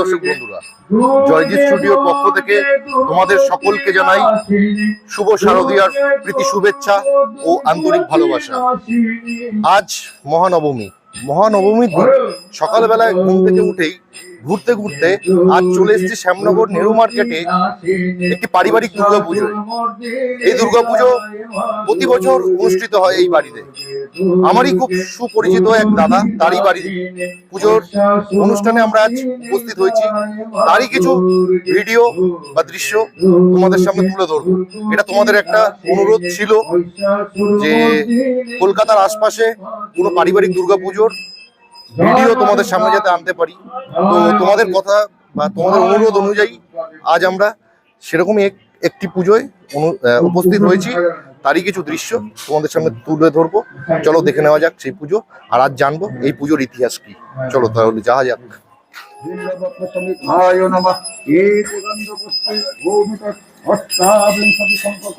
দর্শক বন্ধুরা। জয়জিৎ স্টুডিওর পক্ষ থেকে তোমাদের সকলকে জানাই শুভ শারদীয়ার প্রীতি শুভেচ্ছা ও আন্তরিক ভালোবাসা। আজ মহানবমী। মহানবমী দিন। সকালবেলায় ঘুম থেকে উঠেই ঘুরতে ঘুরতে আজ চলে এসেছি শ্যামনগর নেহরু মার্কেটে, একটি পারিবারিক দুর্গাপুজো। এই দুর্গাপুজো প্রতি বছর অনুষ্ঠিত হয় এই বাড়িতে। আমারই খুব সুপরিচিত এক দাদা, তারই বাড়ি পুজোর অনুষ্ঠানে আমরা আজ উপস্থিত হয়েছি। তারই কিছু ভিডিও বা দৃশ্য তোমাদের সামনে তুলে ধরবো। এটা তোমাদের একটা অনুরোধ ছিল যে কলকাতার আশপাশে কোনো পারিবারিক দুর্গাপুজোর ভিডিও তোমাদের সামনে যাতে আনতে পারি। তো তোমাদের কথা বা তোমাদের অনুরোধ অনুযায়ী আজ আমরা সেরকমই একটি পুজোয় উপস্থিত হয়েছি। তারই কিছু দৃশ্য তোমাদের সামনে তুলে ধরবো। চলো দেখে নেওয়া যাক সেই পুজো। আর আজ জানব এই পুজোর ইতিহাস কি। চলো তাহলে যা যাক। সম্পর্ক।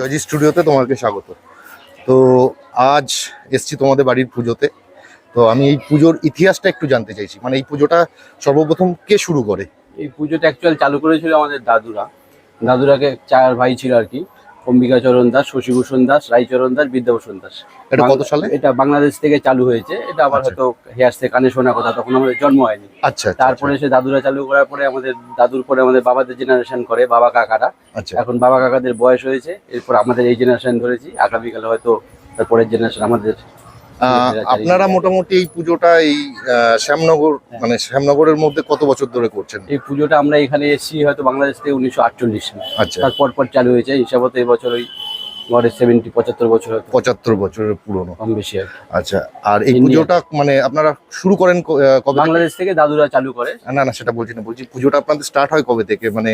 জয়জি স্টুডিওতে তোমাকে স্বাগত। তো আজ এসছি তোমাদের বাড়ির পুজোতে। তো আমি এই পুজোর ইতিহাসটা একটু জানতে চাইছি। মানে এই পুজোটা সর্বপ্রথম কে শুরু করে? এই পুজোটা অ্যাকচুয়াল চালু করেছিল আমাদের দাদুরা। দাদুরাকে চার ভাই ছিল আর কি। অম্বিকাচরণ দাস শশীভূষণ দাস রায়চরণ দাস বিদ্যাভূষণ দাস। এটা কত সালে? এটা বাংলাদেশ থেকে চালু হয়েছে। এটা আবার আচ্ছা। হয়তো হেয়ার থেকে কানে শোনা কথা তখন আমাদের জন্ম হয়নি। আচ্ছা আচ্ছা, তারপরে সে দাদুরা চালু করার পরে আমাদের দাদুর পরে আমাদের বাবাদের জেনারেশন করে বাবা কাকারা। আচ্ছা। এখন বাবা কাকাদের বয়স হয়েছে এরপর আমাদের এই জেনারেশন ধরেছি। আগামীকালে হয়তো তারপরের জেনারেশন আমাদের আপনারা মোটামুটি এই পুজোটা এই শ্যামনগর মানে শ্যামনগরের মধ্যে কত বছর ধরে করছেন? এই পুজোটা আমরা এখানে এসেছি হয়তো বাংলাদেশ থেকে উনিশশো আটচল্লিশ সালে। আচ্ছা। তারপর পর চালু হয়েছে। হিসাবত এই বছর ওই সেভেন্টি পঁচাত্তর বছর পঁচাত্তর বছরের পুরনো। কম বেশি আর আচ্ছা আর এই পুজোটা মানে আপনারা শুরু করেন কবে বাংলাদেশ থেকে দাদুরা চালু করে। না না সেটা বলছি না বলছি পুজোটা আপনাদের স্টার্ট হয় কবে থেকে? মানে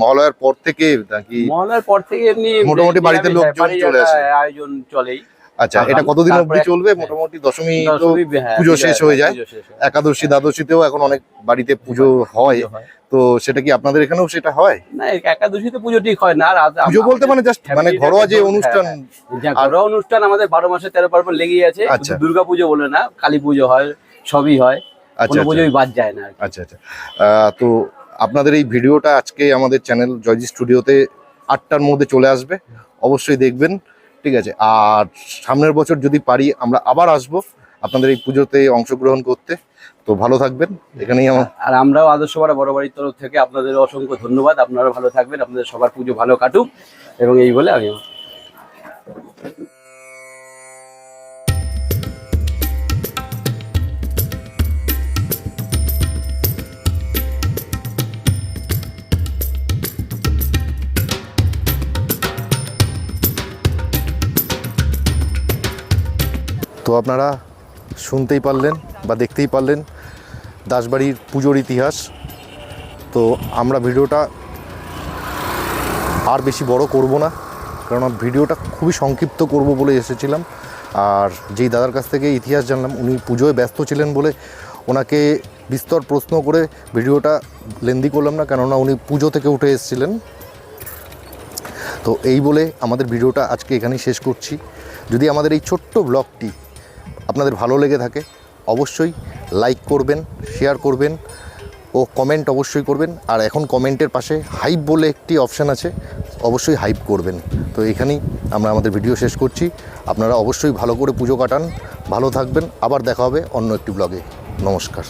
মহালয়ার পর থেকে নাকি মহলার পর থেকে এমনি মোটামুটি বাড়িতে লোকজন চলে আসে। আয়োজন চলেই। আচ্ছা এটা কতদিন অবধি চলবে? হ্যাঁ। মোটামুটি দশমী তো হ্যাঁ, পুজো শেষ হয়ে যায়। শেষ হয়। একাদশী দ্বাদশীতেও এখন অনেক বাড়িতে পুজো হয়। তো সেটা কি আপনাদের এখানেও সেটা হয়? না একাদশীতে পুজো ঠিক হয় না। আর পুজো বলতে মানে জাস্ট মানে ঘরোয়া যে অনুষ্ঠান ঘরোয়া অনুষ্ঠান আমাদের বারো মাসে তেরো পার্বণ লেগেই আছে। আচ্ছা। দুর্গা পুজো বলে না কালী পুজো হয় সবই হয়। আচ্ছা আচ্ছা। পুজোই বাদ যায় না আচ্ছা আচ্ছা। আহ, তো আপনাদের এই ভিডিওটা আজকে আমাদের চ্যানেল জয়জি স্টুডিওতে আটটার মধ্যে চলে আসবে। অবশ্যই দেখবেন। ঠিক আছে? আর সামনের বছর যদি পারি, আমরা আবার আসব আপনাদের এই পুজোতে অংশগ্রহণ করতে। তো ভালো থাকবেন। এখানেই আমার আর আমরাও আদর্শপাড়া বড় বাড়ির তরফ থেকে আপনাদের অসংখ্য ধন্যবাদ। আপনারা ভালো থাকবেন। আপনাদের সবার পুজো ভালো কাটুক। এবং এই বলে আমি তো আপনারা শুনতেই পারলেন বা দেখতেই পারলেন দাসবাড়ির পুজোর ইতিহাস। তো আমরা ভিডিওটা আর বেশি বড় করব না, কারণ ভিডিওটা খুবই সংক্ষিপ্ত করব বলে এসেছিলাম। আর যেই দাদার কাছ থেকে ইতিহাস জানলাম, উনি পুজোয় ব্যস্ত ছিলেন বলে ওনাকে বিস্তর প্রশ্ন করে ভিডিওটা লেন্দি করলাম না, কেননা উনি পুজো থেকে উঠে এসেছিলেন। তো এই বলে আমাদের ভিডিওটা আজকে এখানেই শেষ করছি। যদি আমাদের এই ছোট্ট ব্লগটি আপনাদের ভালো লেগে থাকে, অবশ্যই লাইক করবেন শেয়ার করবেন ও কমেন্ট অবশ্যই করবেন। আর এখন কমেন্টের পাশে হাইপ বলে একটি অপশান আছে, অবশ্যই হাইপ করবেন। তো এখানেই আমরা আমাদের ভিডিও শেষ করছি। আপনারা অবশ্যই ভালো করে পুজো কাটান, ভালো থাকবেন। আবার দেখা হবে অন্য একটি ব্লগে নমস্কার।